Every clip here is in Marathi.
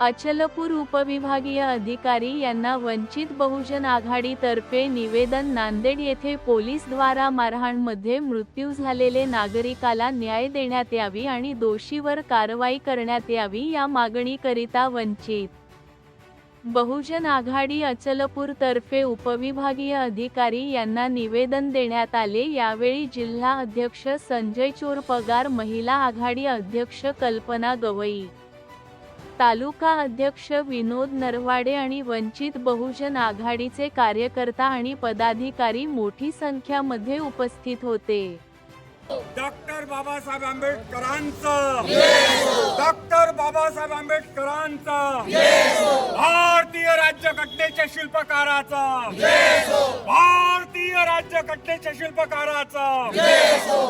अचलपूर उपविभागीय अधिकारी यांना वंचित बहुजन आघाडीतर्फे निवेदन नांदेड येथे पोलीसद्वारा मारहाणमध्ये मृत्यू झालेले नागरिकाला न्याय देण्यात यावी आणि दोषीवर कारवाई करण्यात यावी या मागणीकरिता वंचित बहुजन आघाडी अचलपूर तर्फे उपविभागीय अधिकारी यांना निवेदन देण्यात आले. यावेळी जिल्हा अध्यक्ष संजय चोर पगार महिला आघाडी अध्यक्ष कल्पना गवई तालुका अध्यक्ष विनोद नरवाडे आणि वंचित बहुजन आघाडीचे कार्यकर्ता आणि पदाधिकारी मोठी संख्यामध्ये उपस्थित होते. डॉक्टर बाबासाहेब आंबेडकरांचं. डॉक्टर बाबासाहेब आंबेडकरांचं. भारतीय राज्यघटनेच्या शिल्पकाराचं. भारतीय राज्यघटनेच्या शिल्पकाराचं.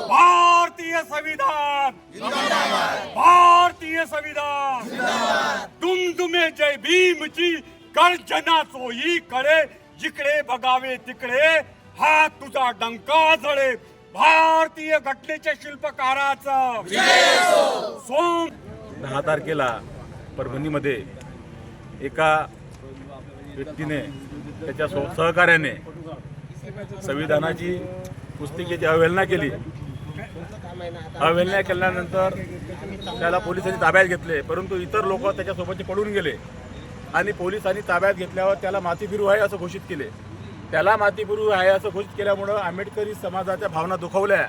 भारतीय संविधान. भारतीय संविधान। दुमदुमे जय भीमची गर्जना चोही कडे जिकडे बघावे तिकडे हा तुझा डंका जळे भारतीय घटनेच्या शिल्पकाराचा। सोम दहा तारखेला परभणीमध्ये एका व्यक्तीने त्याच्या सहकार्याने संविधानाची पुस्तिकेची अवहेलना केली. अवहेलना केल्यानंतर त्याला पोलिसांनी ताब्यात घेतले. परंतु इतर लोक त्याच्यासोबतचे पडून गेले. आणि पोलिसांनी ताब्यात घेतल्यावर त्याला मातीफिरू आहे असं घोषित केले. त्याला मातीफिरू आहे असं घोषित केल्यामुळं आंबेडकरी समाजाच्या भावना दुखवल्या.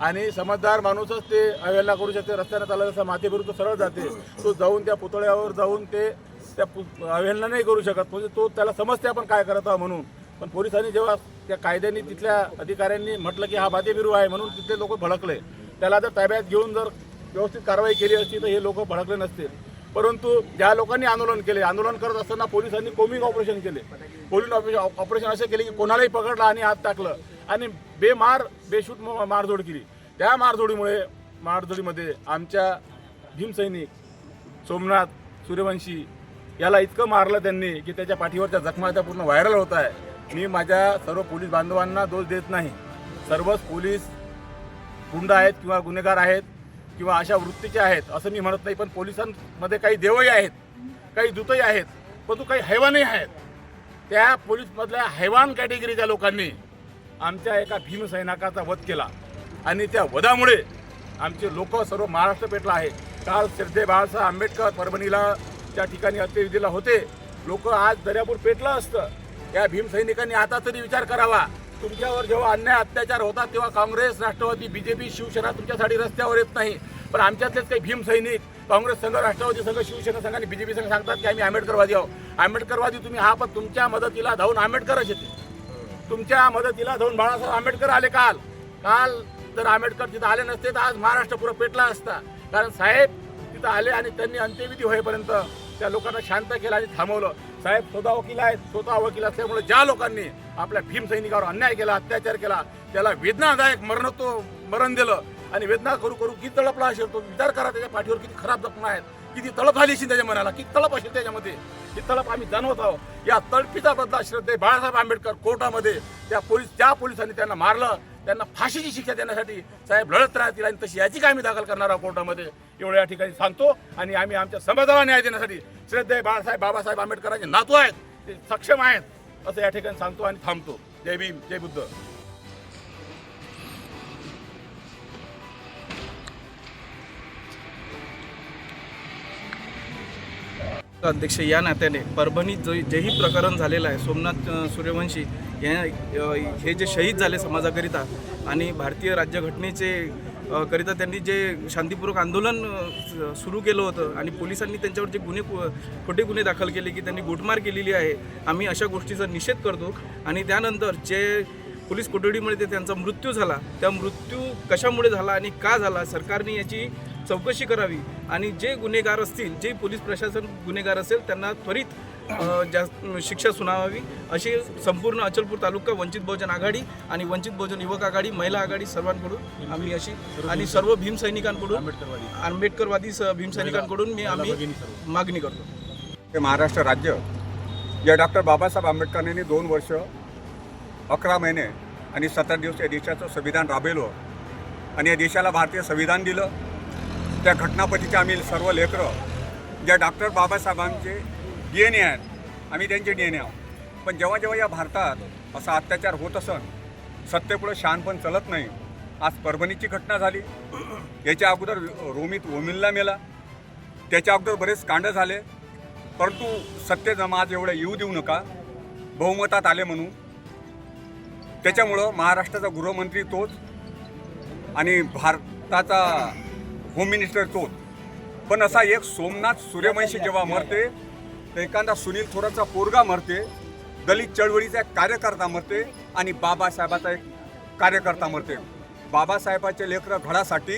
आणि समजदार माणूसच ते अवहेलना करू शकते रस्त्याने चालत असं मातीफिरू तो सरळ जाते. तो जाऊन त्या पुतळ्यावर जाऊन ते त्या पु अवहेलना नाही करू शकत. म्हणजे तो त्याला समजते आपण काय करत आहोत म्हणून. पण पोलिसांनी जेव्हा त्या कायद्याने तिथल्या अधिकाऱ्यांनी म्हटलं की हा मातेबिरू आहे म्हणून तिथले लोक भडकले. त्याला जर ताब्यात घेऊन जर व्यवस्थित कारवाई केली असती तर हे लोक भडकले नसते. परंतु ज्या लोकांनी आंदोलन केले आंदोलन करत असताना पोलिसांनी कोमिंग ऑपरेशन केले. पोलिंग ऑपरेशन ऑपरेशन असे केले की कोणालाही पकडलं आणि आत टाकलं आणि बेमार बेशूट म- मारझोड केली. त्या मारझोडीमुळे मारझोडीमध्ये आमच्या भीमसैनिक सोमनाथ सूर्यवंशी याला इतकं मारलं त्यांनी की त्याच्या पाठीवरच्या जखमा त्या पूर्ण व्हायरल होत आहे. मी माझ्या सर्व पोलीस बांधवांना दोष देत नाही. सर्वच पोलीस गुंड आहेत किंवा गुन्हेगार आहेत किंवा अशा वृत्तीचे आहेत असं मी म्हणत नाही पण पोलिसांमध्ये काही देवही आहेत काही दूतही आहेत परंतु काही हैवानही आहेत. त्या पोलीसमधल्या हैवान कॅटेगरीच्या लोकांनी आमच्या एका भीमसैनाकाचा वध केला. आणि त्या वधामुळे आमचे लोक सर्व महाराष्ट्र पेटला आहे काल श्रद्धे बाळासाहेब आंबेडकर परभणीला त्या ठिकाणी अंत्यविधीला होते. लोक आज दर्यापूर पेटलं असतं. या भीमसैनिकांनी आता तरी विचार करावा. तुमच्यावर जेव्हा अन्याय अत्याचार होतात तेव्हा काँग्रेस राष्ट्रवादी बीजेपी शिवसेना तुमच्यासाठी रस्त्यावर येत नाही. पण आमच्यातलेच काही भीमसैनिक काँग्रेस संघ राष्ट्रवादी संघ शिवसेना संघ आणि बीजेपी संघ सांगतात की आम्ही आंबेडकरवादी आहोत. आंबेडकरवादी तुम्ही हा पण तुमच्या मदतीला धावून आंबेडकरच येते तुमच्या मदतीला धावून बाळासाहेब आंबेडकर आले काल. काल जर आंबेडकर तिथं आले नसते तर आज महाराष्ट्र पुरं पेटला असता. कारण साहेब तिथं आले आणि त्यांनी अंत्यविधी होईपर्यंत त्या लोकांना शांत केलं आणि थांबवलं. साहेब स्वतः वकील आहेत स्वतः वकील असल्यामुळे ज्या लोकांनी आपल्या भीम सैनिकावर अन्याय केला अत्याचार केला त्याला वेदनादायक मरणत्व मरण दिलं. आणि वेदना करू करू किती तळपला असेल तो? विचार करा त्याच्या पाठीवर किती खराब जखमा आहेत. किती तळप आली असेल त्याच्या मनाला? किती तळप असेल त्याच्यामध्ये? ही तळप आम्ही जाणवत आहोत. या तळपीचा बदला श्रद्धे बाळासाहेब आंबेडकर कोर्टामध्ये त्या पोलीस त्या पोलिसांनी त्यांना मारलं. त्यांना फाशीची शिक्षा देण्यासाठी साहेब लढत राहतील आणि तशी याचिका आम्ही दाखल करणार आहोत कोर्टामध्ये. एवढं या ठिकाणी सांगतो आणि आम्ही आमच्या समाजाला न्याय देण्यासाठी श्रद्धे बाळासाहेब बाबासाहेब आंबेडकरांचे नातू आहेत. ते सक्षम आहेत. असं या ठिकाणी सांगतो आणि थांबतो. जय भीम जय बुद्ध. अध्यक्ष या नात्याने परभणीत जो जेही प्रकरण झालेलं आहे सोमनाथ सूर्यवंशी या हे जे शहीद झाले समाजाकरिता आणि भारतीय राज्यघटनेचे करिता त्यांनी जे शांतीपूर्वक आंदोलन सुरू केलं होतं आणि पोलिसांनी त्यांच्यावर जे गुन्हे खोटे गुन्हे दाखल केले की त्यांनी गोटमार केलेली आहे आम्ही अशा गोष्टीचा निषेध करतो. आणि त्यानंतर जे पोलीस कोठडीमुळे ते त्यांचा मृत्यू झाला त्या मृत्यू कशामुळे झाला आणि का झाला सरकारने याची चौकशी करावी. आणि जे गुन्हेगार असतील जे पोलीस प्रशासन गुन्हेगार असेल त्यांना त्वरित जास्त शिक्षा सुनावावी अशी संपूर्ण अचलपूर तालुका वंचित बहुजन आघाडी आणि वंचित बहुजन युवक आघाडी महिला आघाडी सर्वांकडून आम्ही अशी आणि सर्व भीमसैनिकांकडून आंबेडकरवादी स- भीमसैनिकांकडून मी आम्ही मागणी करतो. हे महाराष्ट्र राज्य या डॉक्टर बाबासाहेब आंबेडकरांनी दोन वर्ष अकरा महिने आणि सतरा दिवस या देशाचं संविधान राबवलं आणि या देशाला भारतीय संविधान दिलं. त्या घटनापतीचे आम्ही सर्व लेकरं ज्या डॉक्टर बाबासाहेबांचे डी एन ए आहेत. आम्ही त्यांचे डी एन ए आहोत. पण जेव्हा जेव्हा या भारतात असा अत्याचार होत असन सत्तेपुढं पण चलत नाही. आज परभणीची घटना झाली. याच्या अगोदर रोमित ओमिलला मेला. त्याच्या अगोदर बरेच कांड झाले. परंतु सत्य जमाज एवढं येऊ देऊ नका. बहुमतात आले म्हणून. त्याच्यामुळं महाराष्ट्राचा गृहमंत्री तोच आणि भारताचा होम मिनिस्टर तोच. पण असा एक सोमनाथ सूर्यवंशी जेव्हा मरते तर एखादा सुनील थोराचा पोरगा मरते दलित चळवळीचा एक कार्यकर्ता मरते आणि बाबासाहेबाचा एक कार्यकर्ता मरते. बाबासाहेबाचे लेकरं घडासाठी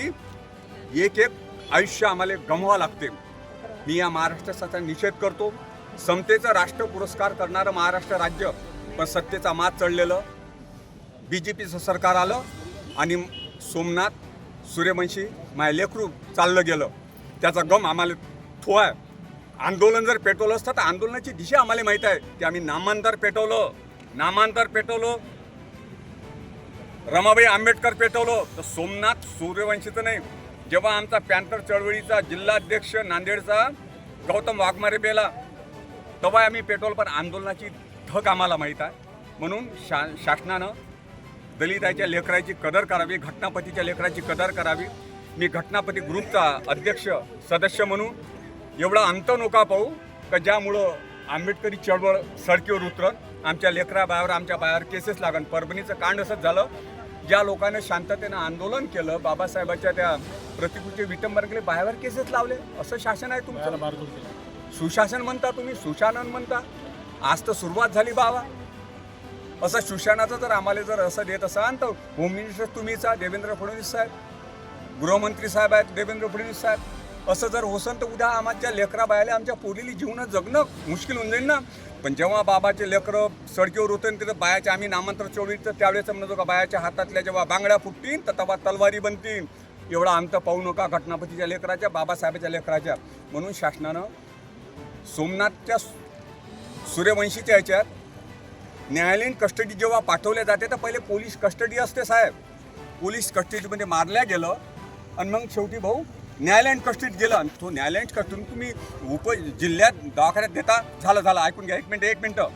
एक एक आयुष्य आम्हाला गमवावं लागते. मी या महाराष्ट्राचा निषेध करतो. समतेचा राष्ट्र पुरस्कार करणारं महाराष्ट्र राज्य पण सत्तेचा मात चढलेलं. बी जे पीचं सरकार आलं आणि सोमनाथ सूर्यवंशी माय लेकरू चाललं गेलं. त्याचा गम आम्हाला थो आहे आंदोलन जर पेटवलं असतं तर आंदोलनाची दिशा आम्हाला माहीत आहे की आम्ही नामांतर पेटवलं. नामांतर पेटवलं. रमाबाई आंबेडकर पेटवलं. तर सोमनाथ सूर्यवंशीचं नाही. जेव्हा आमचा पॅन्थर चळवळीचा जिल्हाध्यक्ष नांदेडचा गौतम वाघमारे बेला तेव्हा आम्ही पेट्रोल पण आंदोलनाची धक आम्हाला माहीत आहे. म्हणून शा शासनानं दलिताच्या लेकराची कदर करावी घटनापतीच्या लेकराची कदर करावी. मी घटनापती ग्रुपचा अध्यक्ष सदस्य म्हणून एवढा अंत नका पाहू का ज्यामुळं आंबेडकरी चळवळ सडकीवर उतरत आमच्या लेकरा बायावर आमच्या बायावर केसेस लागन. परभणीचं कांड असंच झालं. ज्या लोकांनी शांततेनं आंदोलन केलं बाबासाहेबाच्या त्या प्रतिकृतीचे विटंबन केले बायावर केसेस लावले. असं शासन आहे तुमचं. सुशासन म्हणता तुम्ही सुशासन म्हणता. आज तर सुरुवात झाली बाबा. असं सुशासनाचं जर आम्हाला जर असं देत असाल तर होम मिनिस्टर तुम्हीच देवेंद्र फडणवीस साहेब. गृहमंत्री साहेब आहेत देवेंद्र फडणवीस साहेब. असं जर होसन तर उद्या आमच्या लेकरा बायाला आमच्या पोरीली जीवनं जगणं मुश्किल होऊन जाईल ना. पण जेव्हा बाबाचे लेकरं सडकीवर होते आणि तिथं बायाचे आम्ही नामांतर चोरी तर त्यावेळेस म्हणतो का बायाच्या हातातल्या जेव्हा बांगड्या फुटतील तर तेव्हा तलवारी बनतील. एवढा अंत पाहू नका घटनापतीच्या लेकराच्या बाबासाहेबाच्या लेकराच्या. म्हणून शासनानं सोमनाथच्या सूर्यवंशीच्या ह्याच्यात न्यायालयीन कस्टडी जेव्हा पाठवल्या जाते तर पहिले पोलीस कस्टडी असते साहेब. पोलीस कस्टडीमध्ये मारल्या गेलं. आणि मग शेवटी भाऊ न्यायालयीन कस्टडीत गेलं आणि तो न्यायालयीन कस्टडी तुम्ही उप जिल्ह्यात दवाखान्यात देता. झालं झालं. ऐकून घ्या. एक मिनटं एक मिनटं.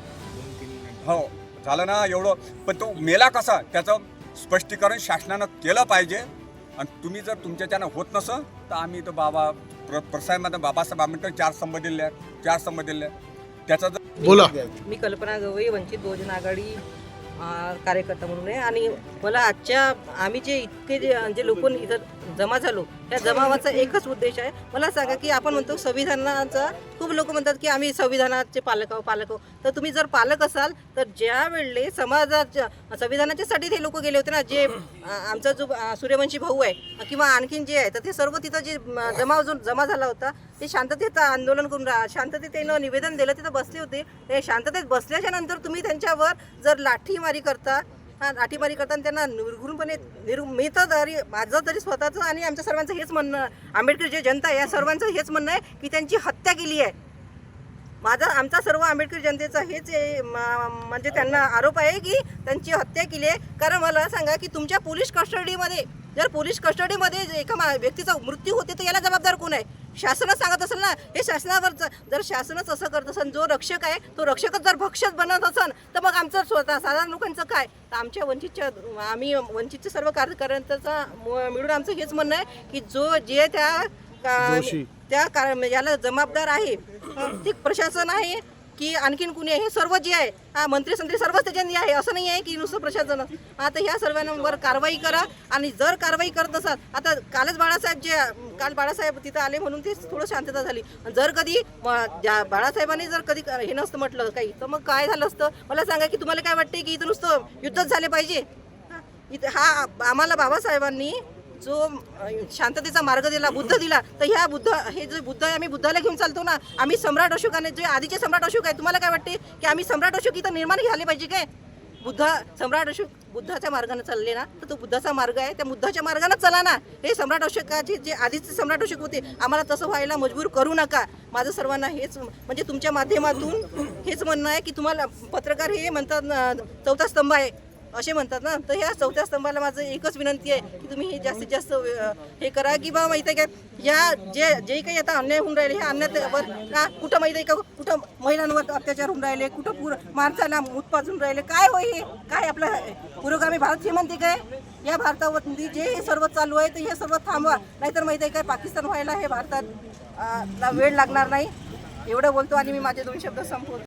हो. झालं ना एवढं. पण तो मेला कसा? त्याचं स्पष्टीकरण शासनानं केलं पाहिजे. आणि तुम्ही जर तुमच्याच्यानं होत नसं तर आम्ही तर बाबा प्र प्रसादमध्ये बाबासाहेब आंबेडकर चार स्तंभ दिले आहेत. चार स्तंभ दिले आहेत. त्याचा जर बोला. मी कल्पना गवई वंचित बहुजन आघाडी कार्यकर्ता म्हणून आहे. आणि मला आजच्या आम्ही जे इतके जे लोक इथं जमा झालो. त्या जमावाचा एकच उद्देश आहे. मला सांगा की आपण म्हणतो संविधानाचा खूप लोक म्हणतात की आम्ही संविधानाचे पालक आहो पालक आहो तर तुम्ही जर पालक असाल तर ज्या वेळेला समाजाच्या संविधानाच्यासाठी ते लोक गेले होते ना जे आमचा जो सूर्यवंशी भाऊ आहे किंवा आणखीन जे आहे तर ते सर्व तिथं जे जमाव जमा जो जमा झाला होता ते शांततेत आंदोलन करून राहा शांततेनं निवेदन दिलं तिथं बसले होते. ते शांततेत बसल्याच्या नंतर तुम्ही त्यांच्यावर जर लाठीमारी करता हा आठीमारी करताना त्यांना निर्घुणपणे निर मी तर तरी माझं तरी स्वतःचं आणि आमच्या सर्वांचं हेच म्हणणं आंबेडकर जे जनता आहे या सर्वांचं हेच म्हणणं आहे की त्यांची हत्या केली आहे. माझा आमचा सर्व आंबेडकर जनतेचा हेच आहे, म- म्हणजे त्यांना आरोप आहे की त्यांची हत्या केली आहे. कारण मला सांगा की तुमच्या पोलीस कस्टडीमध्ये जर पोलीस कस्टडीमध्ये जे एका मा- व्यक्तीचा मृत्यू होते तर याला जबाबदार कोण आहे? शासनच सांगत असेल ना हे शासनावर जर शासनच असं करत असेल जो रक्षक आहे तो रक्षकच जर भक्षक बनत असेल तर मग आमचं स्वतः साधारण लोकांचं काय? तर आमच्या वंचितच्या आम्ही वंचितचे सर्व कार्यकर्त्यांचा मिळून आमचं हेच म्हणणं आहे की जो जे त्या का- त्या कार- याला जबाबदार आहे ते प्रशासन आहे की आणखीन कुणी आहे? हे सर्व जे आहे हा मंत्री संत्री सर्वच त्याच्यानी आहे असं नाही आहे की नुसतं प्रशासन. आता ह्या सर्वांवर कारवाई करा आणि जर कारवाई करत असाल आता कालच बाळासाहेब जे काल बाळासाहेब तिथं आले म्हणून ते थोडं शांतता झाली. जर कधी ज्या बाळासाहेबांनी जर कधी हे नसतं म्हटलं काही तर मग काय झालं असतं? मला सांगा की तुम्हाला काय वाटते की इथं नुसतं युद्धच झाले पाहिजे? इथं हा आम्हाला बाबासाहेबांनी जो शांततेचा मार्ग दिला बुद्ध दिला तर ह्या बुद्ध हे जे बुद्ध आहे आम्ही बुद्धाला घेऊन चालतो ना. आम्ही सम्राट अशोकाने जे आधीचे सम्राट अशोक आहे तुम्हाला काय वाटते की आम्ही सम्राट अशोक इथं निर्माण झाले पाहिजे काय? बुद्ध सम्राट अशोक बुद्धाच्या मार्गाने चालले ना तर तो बुद्धाचा मार्ग आहे. त्या बुद्धाच्या मार्गाने चला ना. हे सम्राट अशोकाचे जे आधीचे सम्राट अशोक होते आम्हाला तसं व्हायला मजबूर करू नका. माझं सर्वांना हेच म्हणजे तुमच्या माध्यमातून हेच म्हणणं आहे की तुम्हाला पत्रकार हे म्हणतात चौथा स्तंभ आहे. असे म्हणतात ना. तर ह्या चौथ्या स्तंभाला माझं एकच विनंती आहे की तुम्ही हे जास्तीत जास्त हे करा. की बा माहिती आहे काय या जे जे काही आता अन्याय होऊन राहिले ह्या अन्यायावर का कुठं माहिती आहे का? कुठं महिलांवर अत्याचार होऊन राहिले कुठं पुर माणसाला उत्पादून राहिले? काय होय हे? काय आपलं पुरोगामी भारत हे म्हणते काय? या भारतावरती जे हे सर्व चालू आहे ते हे सर्व थांबवा. नाहीतर माहिती आहे काय पाकिस्तान व्हायला हे भारतात ला वेळ लागणार नाही. एवढं बोलतो आणि मी माझे दोन शब्द संपवतो.